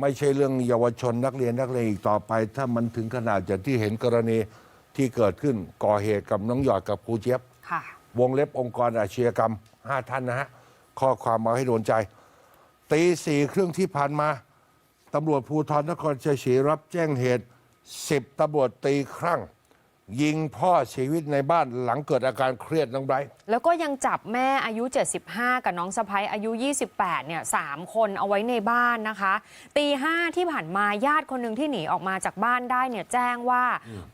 ไม่ใช่เรื่องเยาวชนนักเรียนนักเรียนอีกต่อไป ถ้ามันถึงขนาดอย่างที่เห็นกรณีที่เกิดขึ้นก่อเหตุกับน้องหยอดกับครูเจี๊ยบ ค่ะ วงเล็บองค์กรอาชญากรรม 5 ท่านนะฮะ ข้อความมาให้โดนใจ ตีสี่ครึ่งที่ผ่านมาตำรวจภูธรนครชัยศรีรับแจ้งเหตุ 10ตำรวจตีครั่ง ยิงพ่อชีวิตในบ้านหลังเกิดอาการเครียดน้องไบรท์แล้วก็ยังจับแม่อายุ 75 กับน้องสะพ้ยอายุ 28 เนี่ยสามคนเอาไว้ในบ้านนะคะ ตีห้าที่ผ่านมาญาติคนหนึ่งที่หนีออกมาจากบ้านได้เนี่ยแจ้งว่า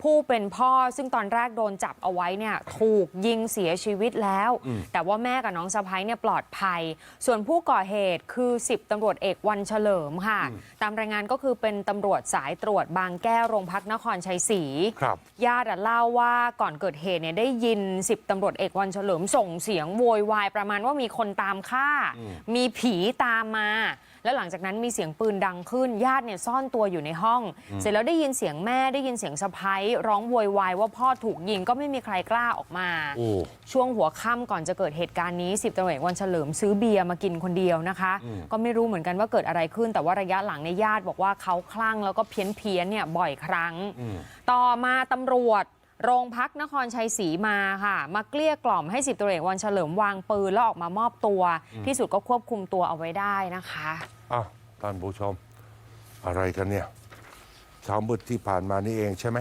ผู้เป็นพ่อซึ่งตอนแรกโดนจับเอาไว้เนี่ยถูกยิงเสียชีวิตแล้ว แต่ว่าแม่กับน้องสะพ้ยเนี่ยปลอดภัย ส่วนผู้ก่อเหตุคือ 10ตำรวจเอกวันเฉลิมค่ะ ตามรายงานก็คือเป็นตำรวจสายตรวจบางแก้วโรงพักนครชัยศรีครับญาติอะเล่าว่าก่อนเกิดเหตุเนี่ยได้ยิน10ตำรวจเอกวันเฉลิมส่งเสียงโวยวายประมาณว่ามีคนตามฆ่า มีผีตามมา แล้วหลังจากนั้นมีเสียงปืนดังขึ้นญาติเนี่ยซ่อนตัวอยู่ในห้อง เสร็จแล้วได้ยินเสียงแม่ได้ยินเสียงสะพ้ยร้องโวยวายว่าพ่อถูกยิงก็ไม่มีใครกล้าออกมาโอ้ช่วงหัวค่ำก่อนจะเกิดเหตุการณ์นี้สิบตำรวจเอกวันเฉลิมซื้อเบียร์มากินคนเดียวนะคะ ก็ไม่รู้เหมือนกันว่าเกิดอะไรขึ้น แต่ว่าระยะหลังในยญาติบอกว่าเขาคลั่งแล้วก็เพี้ยนเพียนๆเนี่ยบ่อยครั้ง ต่อมาตำรวจ โรงพักนครชัยศรีมาค่ะ มาเกลี้ยกล่อมให้สิบตำรวจเอกวันเฉลิมวางปืนแล้วออกมามอบตัว ที่สุดก็ควบคุมตัวเอาไว้ได้นะคะ อ้าวท่านผู้ชม อะไรกันเนี่ยเช้ามืดที่ผ่านมานี่เองใช่ไหม